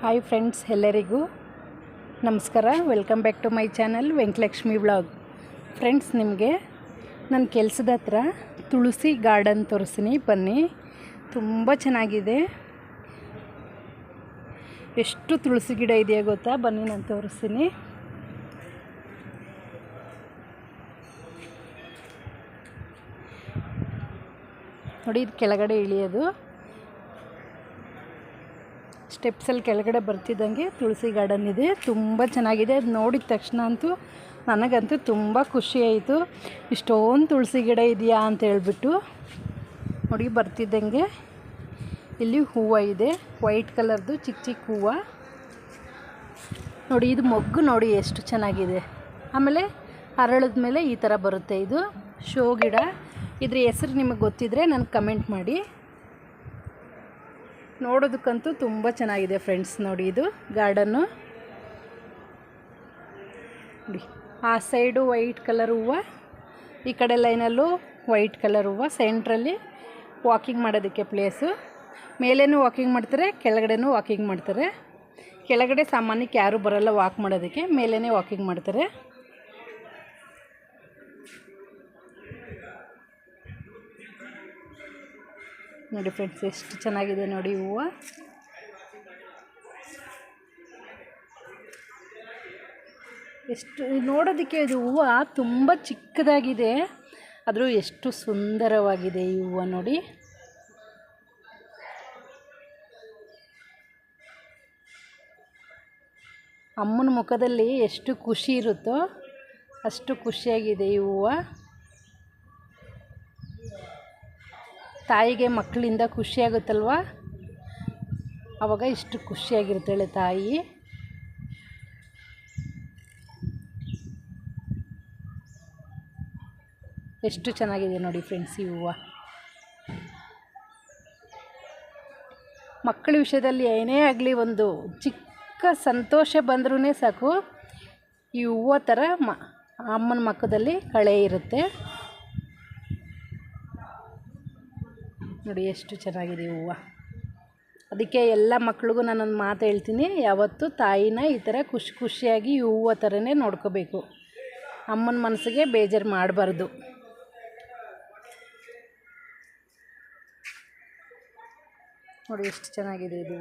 Hi friends ಎಲ್ಲರಿಗೂ ನಮಸ್ಕಾರ. Welcome back to my channel Venkatalakshmi vlog friends ನಿಮಗೆ ನನ್ನ ಕೆಲಸದ ಹತ್ರ ತುಳಸಿ ಗಾರ್ಡನ್ ತೋರಿಸ್ತೀನಿ. ಬನ್ನಿ, ತುಂಬ ಚೆನ್ನಾಗಿದೆ. ಎಷ್ಟು ತುಳಸಿ ಗಿಡ ಇದೆಯಾ ಗೊತ್ತಾ? ಬನ್ನಿ, ನಾನು ತೋರಿಸ್ತೀನಿ. ನೋಡಿ, ಇದು ಕೆಳಗಡೆ ಇಳಿಯೋದು. ಸ್ಟೆಪ್ಸಲ್ಲಿ ಕೆಳಗಡೆ ಬರ್ತಿದ್ದಂಗೆ ತುಳಸಿ ಗಾರ್ಡನ್ ಇದೆ. ತುಂಬ ಚೆನ್ನಾಗಿದೆ. ಅದು ನೋಡಿದ ತಕ್ಷಣ ಅಂತೂ ನನಗಂತೂ ತುಂಬ ಖುಷಿ ಆಯಿತು. ಇಷ್ಟೊಂದು ತುಳಸಿ ಗಿಡ ಇದೆಯಾ ಅಂತ ಹೇಳ್ಬಿಟ್ಟು ನೋಡಿ ಬರ್ತಿದ್ದಂಗೆ. ಇಲ್ಲಿ ಹೂವು ಇದೆ. ವೈಟ್ ಕಲರ್ದು ಚಿಕ್ಕ ಚಿಕ್ಕ ಹೂವು. ನೋಡಿ ಇದು ಮೊಗ್ಗು ನೋಡಿ ಎಷ್ಟು ಚೆನ್ನಾಗಿದೆ. ಆಮೇಲೆ ಅರಳದ ಮೇಲೆ ಈ ಥರ ಬರುತ್ತೆ ಇದು. ಶೋ ಗಿಡ. ಇದ್ರ ಹೆಸರು ನಿಮಗೆ ಗೊತ್ತಿದ್ದರೆ ನನಗೆ ಕಮೆಂಟ್ ಮಾಡಿ. ನೋಡೋದಕ್ಕಂತೂ ತುಂಬ ಚೆನ್ನಾಗಿದೆ ಫ್ರೆಂಡ್ಸ್ ನೋಡಿ ಇದು ಗಾರ್ಡನ್ನು. ನೋಡಿ, ಆ ಸೈಡು ವೈಟ್ ಕಲರ್ ಹೂವು, ಈ ಕಡೆ ಲೈನಲ್ಲೂ ವೈಟ್ ಕಲರ್ ಹೂವು ಸೆಂಟ್ರಲ್ಲಿ ವಾಕಿಂಗ್ ಮಾಡೋದಕ್ಕೆ ಪ್ಲೇಸು ಮೇಲೇನೂ ವಾಕಿಂಗ್ ಮಾಡ್ತಾರೆ, ಕೆಳಗಡೆನೂ ವಾಕಿಂಗ್ ಮಾಡ್ತಾರೆ. ಕೆಳಗಡೆ ಸಾಮಾನ್ಯಕ್ಕೆ ಯಾರೂ ಬರೋಲ್ಲ ವಾಕ್ ಮಾಡೋದಕ್ಕೆ ಮೇಲೇ ವಾಕಿಂಗ್ ಮಾಡ್ತಾರೆ. ನೋಡಿ ಫ್ರೆಂಡ್ಸ್, ಎಷ್ಟು ಚೆನ್ನಾಗಿದೆ ನೋಡಿ ಹೂವು. ಎಷ್ಟು ನೋಡೋದಕ್ಕೆ ಇದು ಹೂವು ತುಂಬ ಚಿಕ್ಕದಾಗಿದೆ. ಆದರೂ ಎಷ್ಟು ಸುಂದರವಾಗಿದೆ ಈ ಹೂವು ನೋಡಿ. ಅಮ್ಮನ ಮುಖದಲ್ಲಿ ಎಷ್ಟು ಖುಷಿ ಇರುತ್ತೋ ಅಷ್ಟು ಖುಷಿಯಾಗಿದೆ ಈ ಹೂವು. ತಾಯಿಗೆ ಮಕ್ಕಳಿಂದ ಖುಷಿಯಾಗುತ್ತಲ್ವ? ಆವಾಗ ಇಷ್ಟು ಖುಷಿಯಾಗಿರ್ತಾಳೆ ತಾಯಿ. ಎಷ್ಟು ಚೆನ್ನಾಗಿದೆ ನೋಡಿ ಫ್ರೆಂಡ್ಸ್ ಈ ಹೂವು. ಮಕ್ಕಳ ವಿಷಯದಲ್ಲಿ ಏನೇ ಆಗಲಿ ಒಂದು ಚಿಕ್ಕ ಸಂತೋಷ ಬಂದ್ರೂ ಸಾಕು. ಈ ಹೂವು ಥರ ಮ ಅಮ್ಮನ ಮಕ್ಕದಲ್ಲಿ ಕಳೆ ಇರುತ್ತೆ. ನೋಡಿ ಎಷ್ಟು ಚೆನ್ನಾಗಿದೆ ಹೂವು. ಅದಕ್ಕೆ ಎಲ್ಲ ಮಕ್ಳಿಗೂ ನಾನೊಂದು ಮಾತು ಹೇಳ್ತೀನಿ. ಯಾವತ್ತೂ ತಾಯಿನ ಈ ಥರ ಖುಷಿ ಖುಷಿಯಾಗಿ ಹೂವು ಥರನೇ ನೋಡ್ಕೋಬೇಕು. ಅಮ್ಮನ ಮನಸ್ಸಿಗೆ ಬೇಜಾರು ಮಾಡಬಾರ್ದು. ನೋಡಿ ಎಷ್ಟು ಚೆನ್ನಾಗಿದೆ ಇದು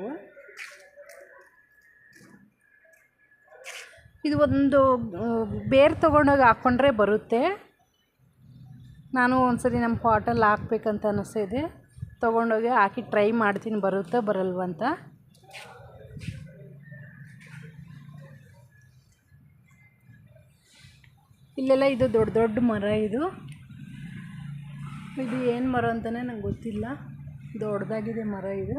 ಇದು ಒಂದು ಬೇರು ತೊಗೊಂಡೋಗಿ ಹಾಕ್ಕೊಂಡ್ರೆ ಬರುತ್ತೆ. ನಾನು ಒಂದ್ಸರಿ ನಮ್ಮ ಪಾಟಲ್ಲಿ ಹಾಕ್ಬೇಕಂತ ಅನ್ನಿಸ್ತಿದೆ ತೊಗೊಂಡೋಗಿ ಹಾಕಿ ಟ್ರೈ ಮಾಡ್ತೀನಿ, ಬರುತ್ತೋ ಬರಲ್ವಂತ ಇಲ್ಲೆಲ್ಲ ಇದು ದೊಡ್ಡ ದೊಡ್ಡ ಮರ ಇದು. ಇದು ಏನು ಮರ ಅಂತಲೇ ನಂಗೆ ಗೊತ್ತಿಲ್ಲ. ದೊಡ್ಡದಾಗಿದೆ ಮರ ಇದು.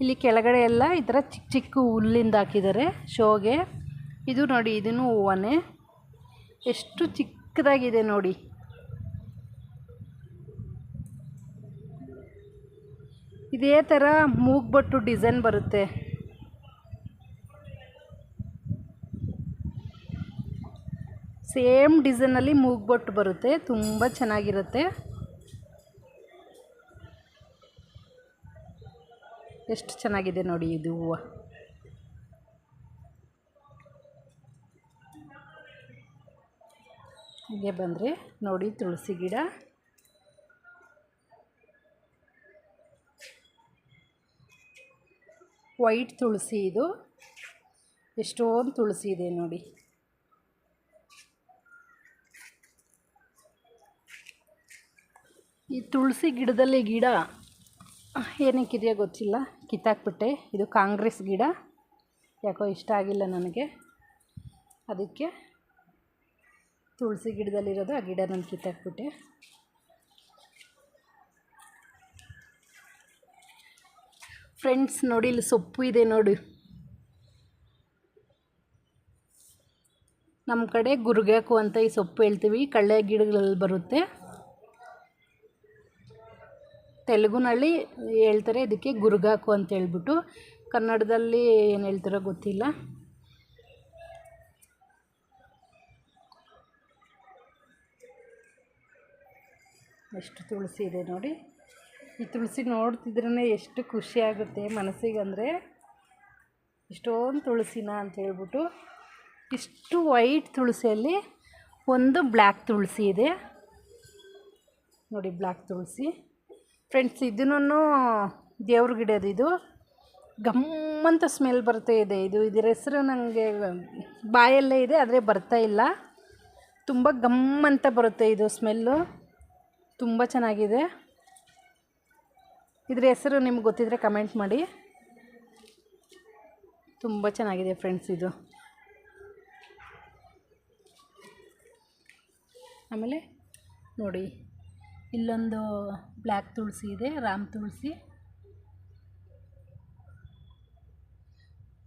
ಇಲ್ಲಿ ಕೆಳಗಡೆ ಎಲ್ಲ ಈ ಥರ ಚಿಕ್ಕ ಚಿಕ್ಕ ಹುಲ್ಲಿಂದ ಹಾಕಿದ್ದಾರೆ ಶೋಗೆ. ಇದು ನೋಡಿ, ಇದನ್ನು ಹೂವನೇ. ಎಷ್ಟು ಚಿಕ್ಕದಾಗಿದೆ ನೋಡಿ. ಇದೇ ಥರ ಮೂಗ್ಬಟ್ಟು ಡಿಸೈನ್ ಬರುತ್ತೆ. ಸೇಮ್ ಡಿಸೈನಲ್ಲಿ ಮೂಗ್ಬಟ್ಟು ಬರುತ್ತೆ, ತುಂಬ ಚೆನ್ನಾಗಿರುತ್ತೆ. ಎಷ್ಟು ಚೆನ್ನಾಗಿದೆ ನೋಡಿ ಇದು ಹೂವು. ಹೀಗೆ ಬಂದರೆ ನೋಡಿ ತುಳಸಿ ಗಿಡ. ವೈಟ್ ತುಳಸಿ ಇದು. ಎಷ್ಟೊಂದು ತುಳಸಿ ಇದೆ ನೋಡಿ. ಈ ತುಳಸಿ ಗಿಡದಲ್ಲಿ ಗಿಡ ಏನಕ್ಕಿದೆಯೋ ಗೊತ್ತಿಲ್ಲ, ಕಿತ್ತಾಕ್ಬಿಟ್ಟೆ. ಇದು ಕಾಂಗ್ರೆಸ್ ಗಿಡ. ಯಾಕೋ ಇಷ್ಟ ಆಗಿಲ್ಲ ನನಗೆ. ಅದಕ್ಕೆ ತುಳಸಿ ಗಿಡದಲ್ಲಿರೋದು ಆ ಗಿಡ ನಾನು ಕಿತ್ತಾಕ್ಬಿಟ್ಟೆ. ಫ್ರೆಂಡ್ಸ್ ನೋಡಿ, ಇಲ್ಲಿ ಸೊಪ್ಪು ಇದೆ ನೋಡಿ. ನಮ್ಮ ಕಡೆ ಗುರುಗಾಕು ಅಂತ ಈ ಸೊಪ್ಪು ಹೇಳ್ತೀವಿ. ಕಳ್ಳೆ ಗಿಡಗಳಲ್ಲಿ ಬರುತ್ತೆ. ತೆಲುಗುನಲ್ಲಿ ಹೇಳ್ತಾರೆ, ಇದಕ್ಕೆ ಗುರುಗಾಕು ಅಂತ ಹೇಳ್ಬಿಟ್ಟು. ಕನ್ನಡದಲ್ಲಿ ಏನು ಹೇಳ್ತಾರೋ ಗೊತ್ತಿಲ್ಲ. ಎಷ್ಟು ತುಳಸಿ ಇದೆ ನೋಡಿ. ಈ ತುಳಸಿ ನೋಡ್ತಿದ್ರೇ ಎಷ್ಟು ಖುಷಿ ಆಗುತ್ತೆ ಮನಸ್ಸಿಗೆ ಅಂದರೆ ಇಷ್ಟೊಂದು ತುಳಸಿನ ಅಂತ ಹೇಳ್ಬಿಟ್ಟು ಇಷ್ಟು ವೈಟ್ ತುಳಸಿಯಲ್ಲಿ ಒಂದು ಬ್ಲ್ಯಾಕ್ ತುಳಸಿ ಇದೆ. ನೋಡಿ ಬ್ಲ್ಯಾಕ್ ತುಳಸಿ. ಫ್ರೆಂಡ್ಸ್, ಇದನ್ನೂ ದೇವ್ರ ಗಿಡದ ಇದು. ಗಮ್ಮಂತ ಸ್ಮೆಲ್ ಬರ್ತಾ ಇದೆ. ಇದು ಇದರ ಹೆಸರು ನನಗೆ ಬಾಯಲ್ಲೇ ಇದೆ, ಆದರೆ ಬರ್ತಾ ಇಲ್ಲ. ತುಂಬ ಗಮ್ಮಂತ ಬರುತ್ತೆ ಇದು ಸ್ಮೆಲ್ಲು. ತುಂಬ ಚೆನ್ನಾಗಿದೆ. ಇದ್ರ ಹೆಸರು ನಿಮ್ಗೆ ಗೊತ್ತಿದ್ರೆ ಕಮೆಂಟ್ ಮಾಡಿ. ತುಂಬ ಚೆನ್ನಾಗಿದೆ ಫ್ರೆಂಡ್ಸ್ ಇದು. ಆಮೇಲೆ ನೋಡಿ, ಇಲ್ಲೊಂದು ಬ್ಲ್ಯಾಕ್ ತುಳಸಿ ಇದೆ, ರಾಮ್ ತುಳಸಿ.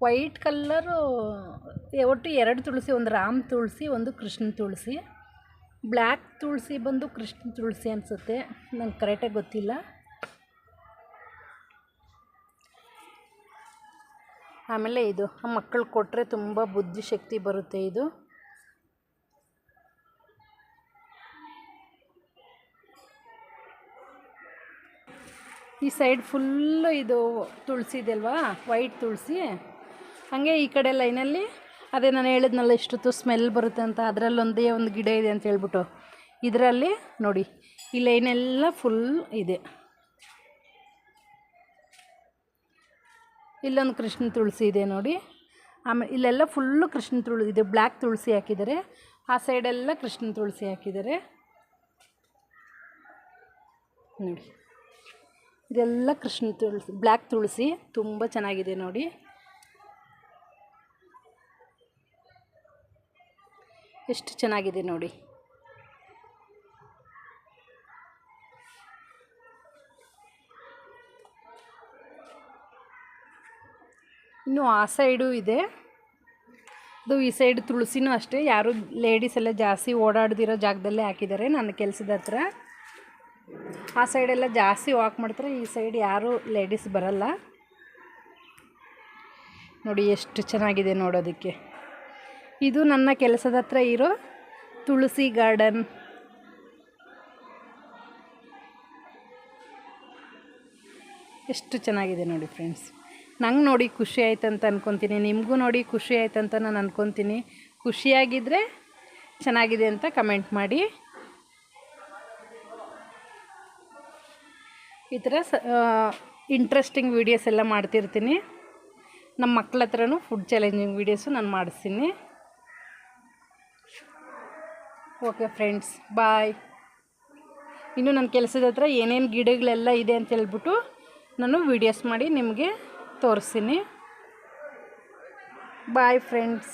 ವೈಟ್ ಕಲ್ಲರು ಒಟ್ಟು ಎರಡು ತುಳಸಿ, ಒಂದು ರಾಮ್ ತುಳಸಿ, ಒಂದು ಕೃಷ್ಣ ತುಳಸಿ. ಬ್ಲ್ಯಾಕ್ ತುಳಸಿ ಬಂದು ಕೃಷ್ಣ ತುಳಸಿ ಅನಿಸುತ್ತೆ, ನಂಗೆ ಕರೆಕ್ಟಾಗಿ ಗೊತ್ತಿಲ್ಲ. ಆಮೇಲೆ ಇದು ಮಕ್ಕಳು ಕೊಟ್ಟರೆ ತುಂಬ ಬುದ್ಧಿಶಕ್ತಿ ಬರುತ್ತೆ ಇದು. ಈ ಸೈಡ್ ಫುಲ್ಲು ಇದು ತುಳಸಿ ವೈಟ್ ತುಳಸಿ. ಹಾಗೆ ಈ ಕಡೆ ಲೈನಲ್ಲಿ ಅದೇ ನಾನು ಹೇಳಿದ್ನಲ್ಲ ಇಷ್ಟೊತ್ತು ಸ್ಮೆಲ್ ಬರುತ್ತೆ ಅಂತ, ಅದರಲ್ಲೊಂದೇ ಒಂದು ಗಿಡ ಇದೆ ಅಂತ ಹೇಳ್ಬಿಟ್ಟು. ಇದರಲ್ಲಿ ನೋಡಿ, ಈ ಲೈನೆಲ್ಲ ಫುಲ್ ಇದೆ. ಇಲ್ಲೊಂದು ಕೃಷ್ಣ ತುಳಸಿ ಇದೆ ನೋಡಿ. ಆಮೇಲೆ ಇಲ್ಲೆಲ್ಲ ಫುಲ್ಲು ಕೃಷ್ಣ ತುಳಸಿ ಇದೆ ಬ್ಲ್ಯಾಕ್ ತುಳಸಿ ಹಾಕಿದ್ದಾರೆ. ಆ ಸೈಡೆಲ್ಲ ಕೃಷ್ಣ ತುಳಸಿ ಹಾಕಿದ್ದಾರೆ. ನೋಡಿ. ಇದೆಲ್ಲ ಕೃಷ್ಣ ತುಳಸಿ ಬ್ಲ್ಯಾಕ್ ತುಳಸಿ ತುಂಬ ಚೆನ್ನಾಗಿದೆ ನೋಡಿ. ಎಷ್ಟು ಚೆನ್ನಾಗಿದೆ ನೋಡಿ. ಇನ್ನು ಆ ಸೈಡು ಇದೆ. ಅದು ಈ ಸೈಡ್ ತುಳಸಿನೂ ಅಷ್ಟೇ. ಯಾರು ಲೇಡೀಸ್ ಎಲ್ಲ ಜಾಸ್ತಿ ಓಡಾಡ್ದಿರೋ ಜಾಗದಲ್ಲೇ ಹಾಕಿದ್ದಾರೆ ನನ್ನ ಕೆಲಸದ ಹತ್ರ. ಆ ಸೈಡೆಲ್ಲ ಜಾಸ್ತಿ ವಾಕ್ ಮಾಡ್ತಾರೆ. ಈ ಸೈಡ್ ಯಾರೂ ಲೇಡೀಸ್ ಬರಲ್ಲ. ನೋಡಿ ಎಷ್ಟು ಚೆನ್ನಾಗಿದೆ ನೋಡೋದಕ್ಕೆ. ಇದು ನನ್ನ ಕೆಲಸದ ಹತ್ರ ಇರೋ ತುಳಸಿ ಗಾರ್ಡನ್ ಎಷ್ಟು ಚೆನ್ನಾಗಿದೆ ನೋಡಿ ಫ್ರೆಂಡ್ಸ್ ನಂಗೆ ನೋಡಿ ಖುಷಿ ಆಯ್ತು ಅಂತ ಅನ್ಕೊತೀನಿ, ನಿಮಗೂ ನೋಡಿ ಖುಷಿ ಆಯ್ತು ಅಂತ ನಾನು ಅಂದ್ಕೊತೀನಿ ಖುಷಿಯಾಗಿದ್ದರೆ ಚೆನ್ನಾಗಿದೆ ಅಂತ ಕಮೆಂಟ್ ಮಾಡಿ. ಈ ಥರ ಸ ಇಂಟ್ರೆಸ್ಟಿಂಗ್ ವೀಡಿಯೋಸ್ ಎಲ್ಲ ಮಾಡ್ತಿರ್ತೀನಿ. ನಮ್ಮ ಮಕ್ಳ ಹತ್ರನೂ ಫುಡ್ ಚಾಲೆಂಜಿಂಗ್ ವೀಡಿಯೋಸು ನಾನು ಮಾಡಿಸ್ತೀನಿ. ಓಕೆ ಫ್ರೆಂಡ್ಸ್ ಬಾಯ್ ಇನ್ನು ನನ್ನ ಕೆಲಸದ ಹತ್ರ ಏನೇನು ಗಿಡಗಳೆಲ್ಲ ಇದೆ ಅಂತ ಹೇಳ್ಬಿಟ್ಟು ನಾನು ವೀಡಿಯೋಸ್ ಮಾಡಿ ನಿಮಗೆ ತೋರಿಸ್ತೀನಿ. Bye friends